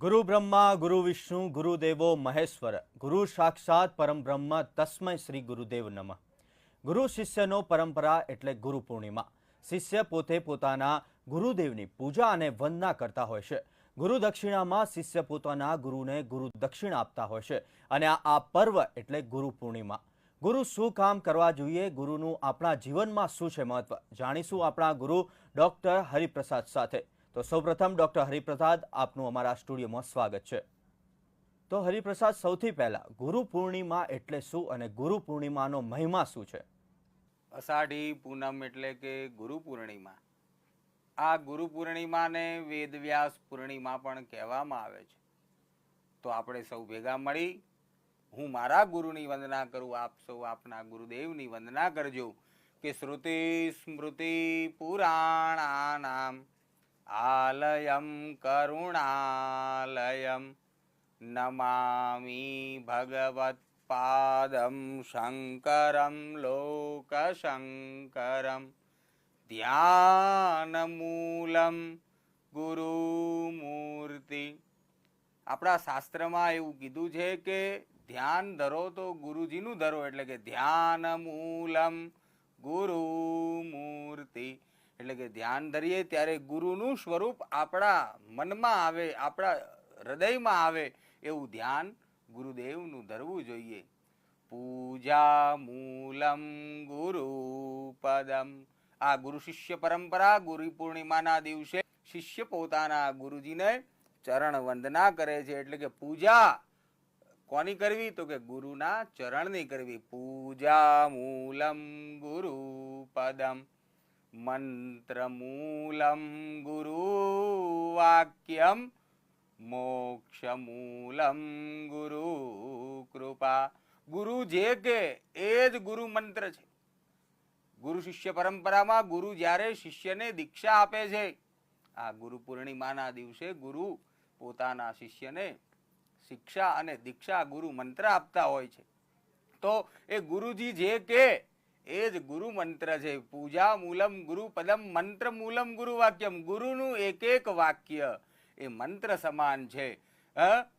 ગુરુ બ્રહ્મા, ગુરુ વિષ્ણુ, ગુરુદેવો, મહેશ્વર. ગુરુ સાક્ષાત પરમ બ્રહ્મ, તસ્મય શ્રી ગુરુદેવ નમઃ. ગુરુ શિષ્યનો પરંપરા એટલે ગુરુ પૂર્ણિમા. શિષ્ય પોતે પોતાના ગુરુદેવની પૂજા અને વંદના કરતા હોય છે. ગુરુ દક્ષિણામાં શિષ્ય પોતાના ગુરુને ગુરુ દક્ષિણા આપતા હોય છે અને આ પર્વ એટલે ગુરુ પૂર્ણિમા. ગુરુ શું કામ કરવા જોઈએ? ગુરુનું આપણા જીવનમાં શું છે મહત્વ? જાણીશું આપણા ગુરુ ડોક્ટર હરિપ્રસાદ સાથે. તો સૌપ્રથમ ડોક્ટર હરિપ્રસાદ આપનું અમારા સ્ટુડિયોમાં સ્વાગત છે. તો હરિપ્રસાદ, સૌથી પહેલા, ગુરુ પૂર્ણિમા એટલે શું અને ગુરુ પૂર્ણિમાનો મહિમા શું છે? અષાઢી પૂનમ એટલે કે ગુરુ પૂર્ણિમા. આ ગુરુ પૂર્ણિમાને વેદવ્યાસ પૂર્ણિમા પણ કહેવામાં આવે છે. તો આપણે સૌ ભેગા મળી, હું મારા ગુરુની વંદના કરું, આપ સૌ આપના ગુરુદેવની વંદના કરજો કે શ્રુતિ સ્મૃતિ પુરાણાનામ. આલયમ કરુણાલયમ નમામિ ભગવત પાદમ શંકરમ લોકશંકરમ ધ્યાનમૂલમ ગુરુમૂર્તિ આપણા શાસ્ત્રમાં એવું કીધું છે કે ધ્યાન ધરો તો ગુરુજીનું ધરો, એટલે કે ધ્યાનમૂલમ ગુરુમૂર્તિ એટલે કે ધ્યાન ધરીએ ત્યારે ગુરુનું સ્વરૂપ આપણા મનમાં આવે, આપણા હૃદયમાં આવે એવું ધ્યાન ગુરુદેવનું ધરવું જોઈએ. પૂજા મૂલમ ગુરુ પદમ. આ ગુરુ શિષ્ય પરંપરા ગુરુ પૂર્ણિમાના દિવસે શિષ્ય પોતાના ગુરુજીને ચરણ વંદના કરે છે. એટલે કે પૂજા કોની કરવી? તો કે ગુરુના ચરણની કરવી. પૂજા મૂલમ ગુરુ પદમ. મંત્ર મૂલમ ગુરુ વાક્યમ મોક્ષ ગુરુ કૃપા ગુરુ જે કે એ જ ગુરુ મંત્ર છે ગુરુ શિષ્ય પરંપરામાં ગુરુ જ્યારે શિષ્યને દીક્ષા આપે છે આ ગુરુ પૂર્ણિમાના દિવસે ગુરુ પોતાના શિષ્યને શિક્ષા અને દીક્ષા ગુરુ મંત્ર આપતા હોય છે તો એ ગુરુજી જે કે એ જ ગુરુ મંત્ર છે. પૂજા મૂલમ ગુરુ પદમ મંત્ર મૂલમ ગુરુ વાક્યમ. ગુરુનું એક એક વાક્ય એ મંત્ર સમાન છે?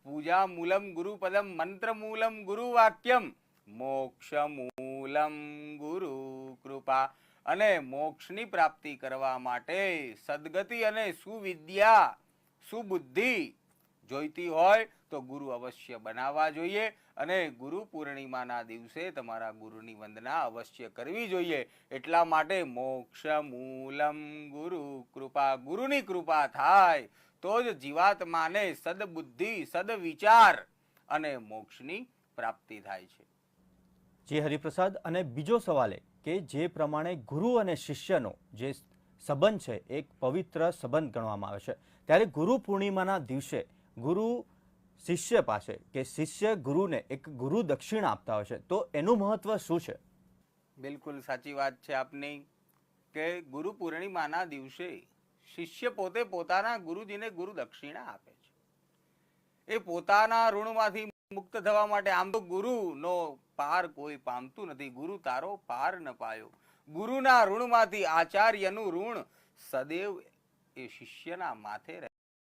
પૂજા મૂલમ ગુરુ પદમ મંત્ર મૂલમ ગુરુ વાક્યમ. મોક્ષ મૂલમ ગુરુ કૃપા. અને મોક્ષની પ્રાપ્તિ કરવા માટે સદગતિ અને સુવિદ્યા, સુબુદ્ધિ જોઈતી હોય તો ગુરુ અવશ્ય બનાવવા જોઈએ અને ગુરુ પૂર્ણિમાના દિવસે તમારા ગુરુની વંદના અવશ્ય કરવી જોઈએ. એટલા માટે મોક્ષ મૂલમ ગુરુ કૃપા, ગુરુની કૃપા થાય તો જ જીવાત્માને સદબુદ્ધિ, સદવિચાર અને મોક્ષની પ્રાપ્તિ થાય છે. જે હરિપ્રસાદ અને બીજો સવાલ એ કે જે પ્રમાણે ગુરુ અને શિષ્યનો જે સંબંધ છે, એક પવિત્ર સંબંધ ગણવામાં આવે છે. ત્યારે ગુરુ પૂર્ણિમાના દિવસે ગુરુ શિષ્ય પાસે કે શિષ્ય ગુરુને એક ગુરુ દક્ષિણા આપતા હોય છે, તો એનું મહત્વ શું છે? બિલકુલ સાચી વાત છે આપની કે ગુરુ પૂર્ણિમાના દિવસે શિષ્ય પોતે પોતાના ગુરુજીને ગુરુ દક્ષિણા આપે છે. એ પોતાના ઋણમાંથી મુક્ત થવા માટે આમ તો ગુરુનો પાર કોઈ પામતું નથી, ગુરુ તારો પાર ન પાયો. ગુરુના ઋણમાંથી આચાર્યનું ઋણ સદૈવ એ શિષ્યના માથે રહે